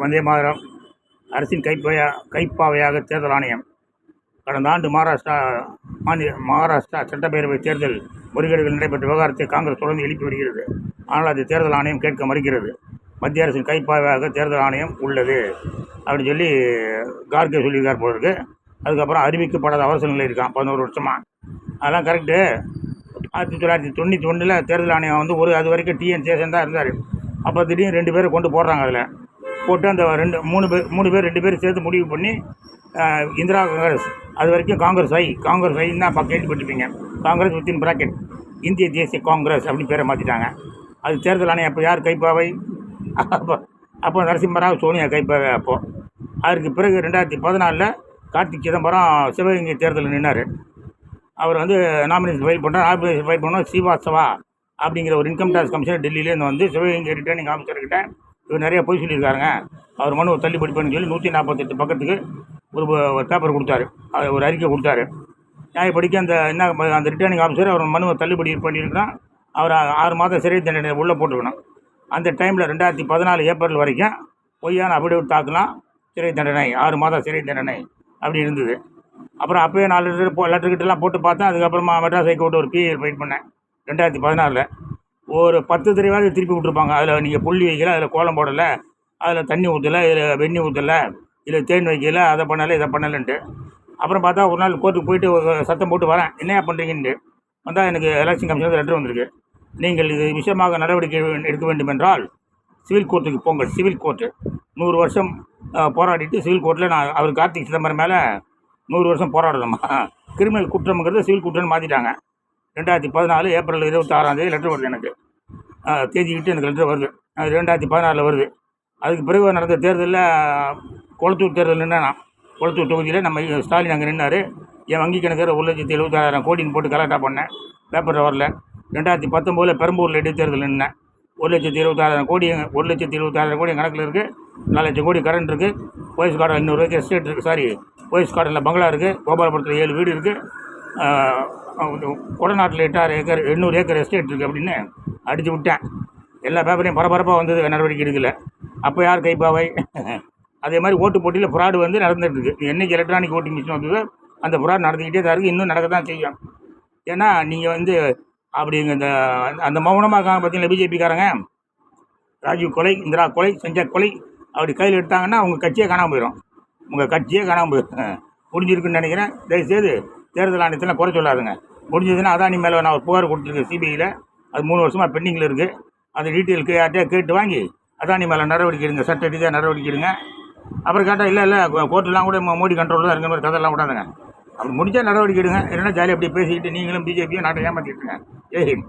வந்தே மாதிரம். அரசின் கைப்பையா கைப்பாவையாக தேர்தல் ஆணையம். கடந்த ஆண்டு மகாராஷ்டிரா மாநில மகாராஷ்டிரா சட்டப்பேரவை தேர்தல் முறைகேடுகள் நடைபெற்ற விவகாரத்தை காங்கிரஸ் தொடர்ந்து எழுப்பி வருகிறது. ஆனால் அது தேர்தல் ஆணையம் கேட்க மறுக்கிறது. மத்திய அரசின் கைப்பாவையாக தேர்தல் ஆணையம் உள்ளது. அப்படின்னு சொல்லி கார்கே சொல்லியிருக்கார் போல இருக்கு. அதுக்கப்புறம் அறிவிக்கப்படாத அவசர நிலை இருக்கான் பதினோரு வருஷமாக அதெல்லாம் கரெக்டு ஆயிரத்தி தொள்ளாயிரத்தி தொண்ணூற்றி ஒன்றில் தேர்தல் ஆணையம் வந்து ஒரு அது வரைக்கும் டிஎன் சேஷன் தான் இருந்தார். அப்போ திடீர்னு ரெண்டு பேரும் கொண்டு போடுறாங்க அதில். போட்டு அந்த ரெண்டு மூணு பேர் மூணு பேர் ரெண்டு பேரும் சேர்த்து முடிவு பண்ணி இந்திரா காங்கிரஸ். அது வரைக்கும் காங்கிரஸ் ஐ காங்கிரஸ் ஐன்னு தான் கேள்விப்பட்டிருப்பீங்க காங்கிரஸ் வித்தின் பிராக்கெட் இந்திய தேசிய காங்கிரஸ் அப்படின்னு பேரை மாற்றிட்டாங்க அது தேர்தல் ஆணையம் அப்போ யார் கைப்பாவை? அப்போ அப்போ நரசிம்மராவ் சோனியா கைப்பாவை அப்போது அதற்கு பிறகு ரெண்டாயிரத்தி பதினாலில் கார்த்திக் சிதம்பரம் சிவகங்கை தேர்தலில் நின்னார். அவர் வந்து நாமினேஷன் ஃபைல் பண்ணுறார் நாமினேஷன் ஃபைல் பண்ணோம் ஸ்ரீவாஸ்தவா அப்படிங்கிற ஒரு இன்கம் டேக்ஸ் கமிஷனர் டெல்லியிலேருந்து வந்து சிவகங்கை ரிட்டர்னிங் ஆஃபீஸர்கிட்ட இவர் நிறைய பொய் சொல்லியிருக்காருங்க. அவர் மனுவை தள்ளுபடி பண்ணி சொல்லி நூற்றி நாற்பத்தெட்டு பக்கத்துக்கு ஒரு ஒரு பேப்பர் கொடுத்தாரு. ஒரு அறிக்கை கொடுத்தாரு. நியாயப்படிக்க அந்த என்ன அந்த ரிட்டர்னிங் ஆஃபீஸர் அவர் மனுவை தள்ளுபடி பண்ணியிருக்கிறான் அவர் ஆறு மாதம் சிறை தண்டனை உள்ளே போட்டுக்கணும் அந்த டைமில் ரெண்டாயிரத்தி பதினாலு ஏப்ரல் வரைக்கும் பொய்யான அபிடவிட் தாக்கலாம் சிறை தண்டனை ஆறு மாதம் சிறை தண்டனை அப்படி இருந்தது. அப்புறம் அப்போயே நாலு லெட்டர் போ லெட்டர்கிட்டலாம் போட்டு பார்த்தேன். அதுக்கப்புறமா மெட்ராஸ் ஹைகோர்ட்டு ஒரு பிஏ ஃபைட் பண்ணேன். ரெண்டாயிரத்தி பதினாலில் ஒரு பத்து தடவையாவது திருப்பி விட்ருப்பாங்க அதில் நீங்கள் புள்ளி வைக்கல அதில் கோலம் போடலை அதில் தண்ணி ஊற்றலை இதில் வெண்ணி ஊற்றலை இதில் தேன் வைக்கல அதை பண்ணலை இதை பண்ணலைன்ட்டு. அப்புறம் பார்த்தா ஒரு நாள் கோர்ட்டுக்கு போயிட்டு ஒரு சத்தம் போட்டு வரேன். என்னையா பண்ணுறீங்கன்ட்டு வந்தால் எனக்கு எலெக்ஷன் கமிஷன் லெட்டர் வந்திருக்கு. நீங்கள் இது விஷயமாக நடவடிக்கை எடுக்க வேண்டும் என்றால் சிவில் கோர்ட்டுக்கு போங்கள். சிவில் கோர்ட்டு நூறு வருஷம் போராடிட்டு சிவில் கோர்ட்டில் நான் அவர் கார்த்திக் சிதம்பரம் மேலே நூறு வருஷம் போராடணுமா? கிரிமினல் குற்றம்ங்கிறது சிவில் குற்றம்னு மாற்றிட்டாங்க ரெண்டாயிரத்தி பதினாலு ஏப்ரல் இருபத்தாறாந்தேதி லெட்டர் வருது எனக்கு. தேதிக்கிட்டு எனக்கு லெட்டர் வருது. அது ரெண்டாயிரத்தி பதினாறில் வருது. அதுக்கு பிறகு நடந்த தேர்தலில் குளத்தூர் தேர்தல் நின்னா குளத்தூர் தொகுதியில் நம்ம ஸ்டாலின் அங்கே நின்னார். என் வங்கி கணக்கில் ஒரு லட்சத்தி எழுபத்தாயிரம் கோடின்னு போட்டு கலாட்டா பண்ணேன். பேப்பரில் வரல. ரெண்டாயிரத்தி பத்தொம்போதில் பெரம்பூரில் இடைத்தேர்தல் நின்னேன். ஒரு லட்சத்தி இருபத்தாயிரம் கோடி ஒரு லட்சத்தி இருபத்தாயிரம் கோடி கணக்கில் இருக்குது நாலு லட்சம் கோடி கரண்ட் இருக்குது போயஸ் கார்டன் இன்னொரு வரைக்கும் எஸ்டேட் இருக்குது சாரி போயஸ் கார்டனில் பங்களா இருக்குது கோபாலபுரத்தில் ஏழு வீடு இருக்குது கொடநாட்டில் எட்டாறு ஏக்கர் எண்ணூறு ஏக்கர் எஸ்டேட் இருக்குது அப்படின்னு அடித்து விட்டேன். எல்லா பேப்பரையும் பரபரப்பாக வந்தது நடவடிக்கை எடுக்கல. அப்போ யார் கைப்பாவை? அதே மாதிரி ஓட்டு போட்டியில் ஃப்ராடு வந்து நடந்துகிட்டு இருக்கு. என்னைக்கு எலக்ட்ரானிக் ஓட்டிங் மிஷின் வந்ததோ அந்த ஃப்ராட் நடந்துக்கிட்டே தான் இருக்குது இன்னும் நடக்க தான் செய்யும். ஏன்னா நீங்கள் வந்து அப்படிங்க இந்த அந்த மௌனமாக இருக்காங்க பார்த்தீங்களா பிஜேபிக்காரங்க? ராஜீவ் கொலை இந்திரா கொலை செஞ்ச கொலை அப்படி கையில் எடுத்தாங்கன்னா அவங்க கட்சியே காணாமல் போயிடும் உங்கள் கட்சியே காணாமல் போயிடும் முடிஞ்சிருக்குன்னு நினைக்கிறேன். தயவுசெய்து தேர்தல் ஆணையத்தில் குறை சொல்லாதுங்க. முடிஞ்சதுன்னா அதானி மேலே நான் ஒரு புகார் கொடுத்துருக்கேன் சிபிஐயில் அது மூணு வருஷமாக பெண்டிங்கில் இருக்குது அந்த டீட்டெயில் யார்கிட்டயா கேட்டு வாங்கி அதானி மேலே நடவடிக்கை எடுங்க சட்ட ரீதியாக நடவடிக்கை எடுங்க அப்புறம் கேட்டால் இல்லை இல்லை கோர்ட்டெலாம் கூட மோடி கண்ட்ரோலில் தான் இருக்கிற மாதிரி கதையெல்லாம் விடாதுங்க. அப்படி முடிஞ்சால் நடவடிக்கை எடுங்க. இல்லைன்னா ஜாலியாக அப்படியே பேசிக்கிட்டு நீங்களும் பிஜேபியும் நாட்டை ஏமாற்றிட்டுருங்க இருங்க